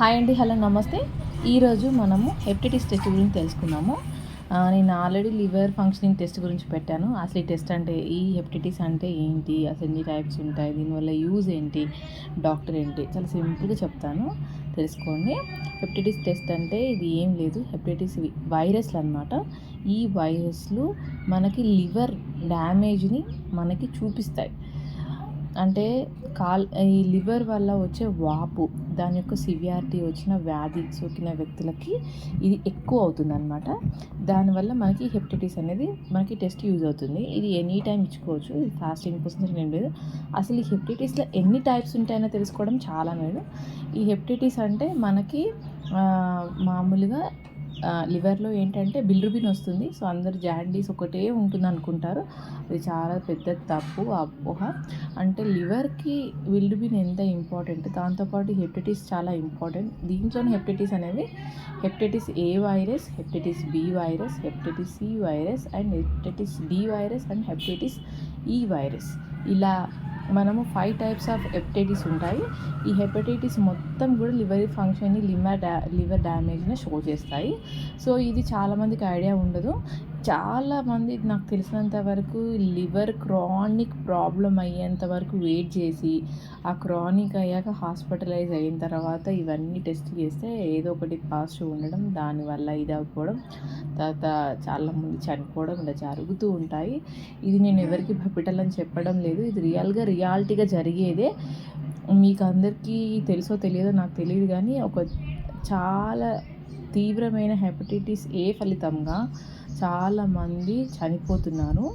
Hi అండి hello నమస్తే. ఈరోజు మనము హెప్టైటిస్ టెస్ట్ గురించి తెలుసుకున్నాము. నేను ఆల్రెడీ లివర్ ఫంక్షనింగ్ టెస్ట్ గురించి పెట్టాను. అసలు ఈ టెస్ట్ అంటే ఈ హెప్టైటిస్ అంటే ఏంటి? అసలు ఎన్ని టైప్స్ ఉంటాయి? దీనివల్ల యూజ్ ఏంటి? డాక్టర్ ఏంటి? చాలా సింపుల్గా చెప్తాను. తెలుసుకోండి. హెప్టైటిస్ టెస్ట్ అంటే ఇది ఏం లేదు. హెప్టైటిస్ వైరస్లు అనమాట ఈ వైరస్లు మనకి లివర్ డ్యామేజ్ని మనకి చూపిస్తాయి. అంటే కాల్ ఈ లివర్ వల్ల వచ్చే వాపు దాని యొక్క సివియారిటీ వచ్చిన వ్యాధి సోకిన వ్యక్తులకి ఇది ఎక్కువ అవుతుంది అనమాట దానివల్ల మనకి హెపటైటిస్ అనేది మనకి టెస్ట్ యూజ్ అవుతుంది. ఇది ఎనీ టైం ఇచ్చుకోవచ్చు. ఇది ఫాస్టింగ్ పర్సెంట్ ఏం లేదు. అసలు ఈ హెపటైటిస్లో ఎన్ని టైప్స్ ఉంటాయో తెలుసుకోవడం చాలా మేలు. ఈ హెపటైటిస్ అంటే మనకి మామూలుగా లివర్లో ఏంటంటే బిల్రుబిన్ వస్తుంది. సో అందరు జాండీస్ ఒకటే ఉంటుంది అనుకుంటారు అది చాలా పెద్ద తప్పు అపోహ. అంటే లివర్కి బిల్రుబిన్ ఎంత ఇంపార్టెంట్? దాంతోపాటు హెపటైటిస్ చాలా ఇంపార్టెంట్. దీంట్లోనే హెపటైటిస్ అనేవి hepatitis A virus hepatitis B virus hepatitis C virus and hepatitis D virus and hepatitis E virus. ఇలా మనము ఫైవ్ టైప్స్ ఆఫ్ హెపటైటిస్ ఉంటాయి. ఈ హెపటైటిస్ మొత్తం కూడా లివర్ ఫంక్షన్ని లిమర్ డా లివర్ డ్యామేజ్ని షో చేస్తాయి. సో ఇది చాలామందికి ఐడియా ఉండదు. చాలామంది నాకు తెలిసినంత వరకు లివర్ క్రానిక్ ప్రాబ్లం అయ్యేంత వరకు వెయిట్ చేసి ఆ క్రానిక్ అయ్యాక హాస్పిటలైజ్ అయిన తర్వాత ఇవన్నీ టెస్ట్ చేస్తే ఏదో ఒకటి పాజిటివ్ ఉండడం దానివల్ల ఇది అవ్వడం తర్వాత చాలామంది చనిపోవడం ఇలా జరుగుతూ ఉంటాయి. ఇది నేను ఎవరికి భయపెట్టాలని చెప్పడం లేదు. ఇది రియల్గా రియాలిటీగా జరిగేదే. మీకు అందరికీ తెలుసో తెలియదో నాకు తెలియదు కానీ ఒక చాలా తీవ్రమైన హెపటైటిస్ ఏ ఫలితంగా చాలామంది చనిపోతున్నారు.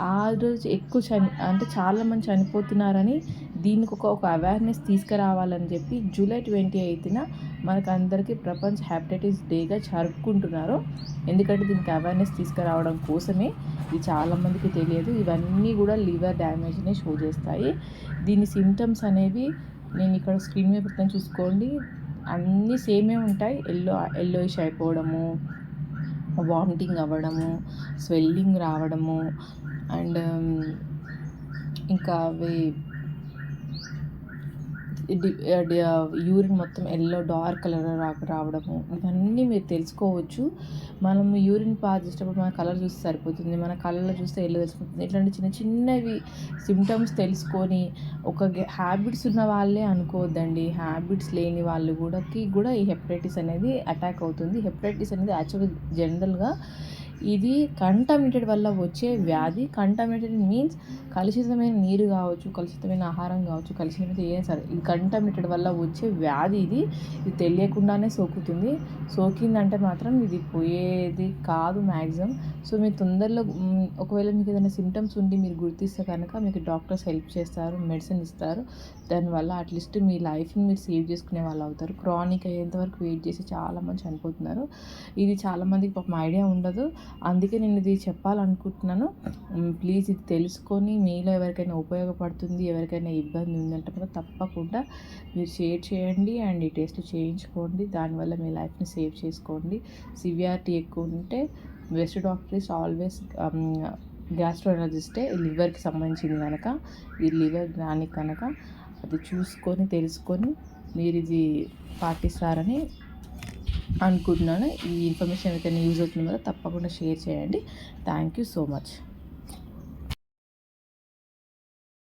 ఆ రోజు ఎక్కువ చని అంటే చాలామంది చనిపోతున్నారని దీనికి ఒక ఒక అవేర్నెస్ తీసుకురావాలని చెప్పి జూలై ట్వంటీ ఎయిత్న మనకు అందరికీ ప్రపంచ హెపటైటిస్ డేగా జరుపుకుంటున్నారు. ఎందుకంటే దీనికి అవేర్నెస్ తీసుకురావడం కోసమే ఇది చాలామందికి తెలియదు. ఇవన్నీ కూడా లివర్ డ్యామేజ్ని షో చేస్తాయి. దీని సిమ్టమ్స్ అనేవి నేను ఇక్కడ స్క్రీన్ మీద చూసుకోండి. అన్నీ సేమే ఉంటాయి. ఎల్లో ఎల్లోయిష్ అయిపోవడము వామిటింగ్ అవ్వడము స్వెల్లింగ్ రావడము అండ్ ఇంకా అవి యూరిన్ మొత్తం ఎల్లో డార్క్ కలర్ రాక రావడము ఇవన్నీ మీరు తెలుసుకోవచ్చు. మనం యూరిన్ పాస్ చేసేటప్పుడు మన కలర్ చూస్తే సరిపోతుంది మన కలర్లో చూస్తే ఎల్లో తెలిసిపోతుంది. ఇట్లాంటి చిన్న చిన్నవి సిమ్టమ్స్ తెలుసుకొని ఒక హ్యాబిట్స్ ఉన్న వాళ్ళే అనుకోవద్దండి. హ్యాబిట్స్ లేని వాళ్ళు కూడాకి కూడా ఈ హెపటైటిస్ అనేది అటాక్ అవుతుంది. హెపటైటిస్ అనేది యాక్చువల్గా జనరల్గా ఇది కంటామినేటెడ్ వల్ల వచ్చే వ్యాధి. కంటామినేటెడ్ మీన్స్ కలుషితమైన నీరు కావచ్చు కలుషితమైన ఆహారం కావచ్చు కలుషితమైన ఏం సరే. ఇది కంటామినేటెడ్ వల్ల వచ్చే వ్యాధి ఇది. ఇది తెలియకుండానే సోకుతుంది. సోకిందంటే మాత్రం ఇది పోయేది కాదు మ్యాక్సిమం సో మీరు తొందరలో ఒకవేళ మీకు ఏదైనా సిమ్టమ్స్ ఉండి మీరు గుర్తిస్తే కనుక మీకు డాక్టర్స్ హెల్ప్ చేస్తారు మెడిసిన్ ఇస్తారు. దానివల్ల అట్లీస్ట్ మీ లైఫ్ని మీరు సేవ్ చేసుకునే వాళ్ళు అవుతారు. క్రానిక్ అయ్యేంత వరకు వెయిట్ చేసి చాలామంది చనిపోతున్నారు. ఇది చాలామందికి పాపం ఐడియా ఉండదు. అందుకే నేను ఇది చెప్పాలనుకుంటున్నాను. ప్లీజ్ ఇది తెలుసుకొని మీలో ఎవరికైనా ఉపయోగపడుతుంది ఎవరికైనా ఇబ్బంది ఉందంటే కూడా తప్పకుండా మీరు షేర్ చేయండి అండ్ ఈ టెస్ట్ చేయించుకోండి. దానివల్ల మీ లైఫ్ని సేవ్ చేసుకోండి. సివియారిటీ ఎక్కువ ఉంటే బెస్ట్ డాక్టర్ ఇస్ ఆల్వేస్ గ్యాస్ట్రోలజిస్టే లివర్కి సంబంధించింది కనుక ఈ లివర్ గ్రానిక్ కనుక అది చూసుకొని తెలుసుకొని మీరు ఇది పాటిస్తారని అనుకుంటున్నాను. ఈ ఇన్ఫర్మేషన్ ఎవరికైనా యూజ్ అవుతుందో తప్పకుండా షేర్ చేయండి. Thank you so much.